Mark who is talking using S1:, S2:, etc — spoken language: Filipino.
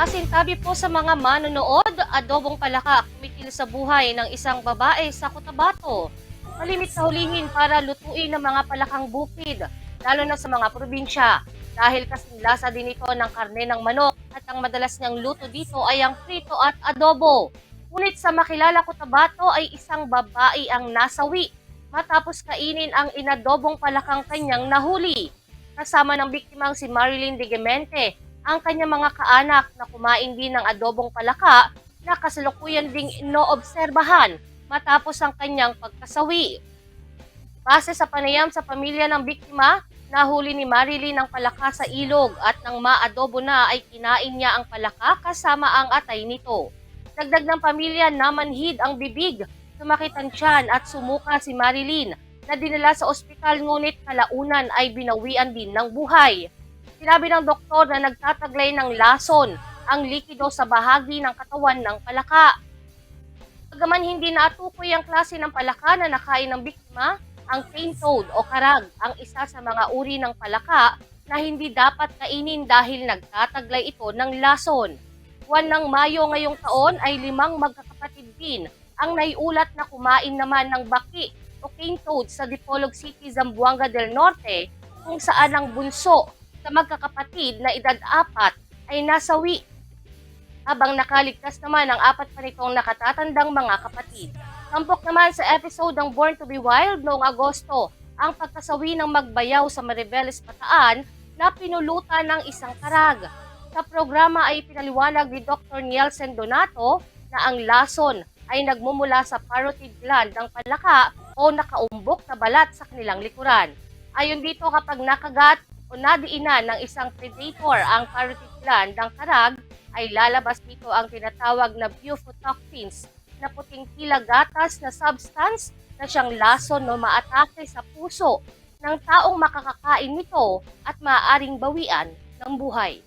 S1: Kasintabi po sa mga manonood, adobong palaka kumitil sa buhay ng isang babae sa Cotabato. Malimit na hulihin para lutuin ng mga palakang bukid, lalo na sa mga probinsya. Dahil kasing lasa din ito ng karne ng manok at ang madalas niyang luto dito ay ang prito at adobo. Ngunit sa makilala Cotabato ay isang babae ang nasawi matapos kainin ang inadobong palakang kanyang nahuli. Kasama ng biktimang si Marilyn de Gemente, ang kanyang mga kaanak na kumain din ng adobong palaka na kasalukuyan ding inoobserbahan matapos ang kanyang pagkasawi. Base sa panayam sa pamilya ng biktima, nahuli ni Marilyn ang palaka sa ilog at nang maadobo na ay kinain niya ang palaka kasama ang atay nito. Dagdag ng pamilya na manhid ang bibig, sumakit ang tiyan at sumuka si Marilyn na dinala sa ospital ngunit kalaunan ay binawian din ng buhay. Sinabi ng doktor na nagtataglay ng lason ang likido sa bahagi ng katawan ng palaka. Bagaman hindi natukoy ang klase ng palaka na nakain ng biktima, ang cane toad o karag ang isa sa mga uri ng palaka na hindi dapat kainin dahil nagtataglay ito ng lason. Buwan ng Mayo ngayong taon ay limang magkakapatid din ang naiulat na kumain naman ng baki o cane toad sa Dipolog City, Zamboanga del Norte kung saan ang bunso sa magkakapatid na edad apat ay nasawi habang nakaligtas naman ang apat pa nitong nakatatandang mga kapatid. Tampok naman sa episode ng Born to be Wild noong Agosto ang pagkasawi ng magbayaw sa Maribeles Bataan na pinulutan ng isang karag. Sa programa ay pinaliwanag ni Dr. Nielsen Donato na ang lason ay nagmumula sa parotid gland ng palaka o nakaumbok na balat sa kanilang likuran. Ayon dito kapag nakagat o nadiinan ng isang predator ang parotid gland ng karag, ay lalabas dito ang tinatawag na bufotoxins na puting tila gatas na substance na siyang lason no maatake sa puso ng taong makakakain nito at maaaring bawian ng buhay.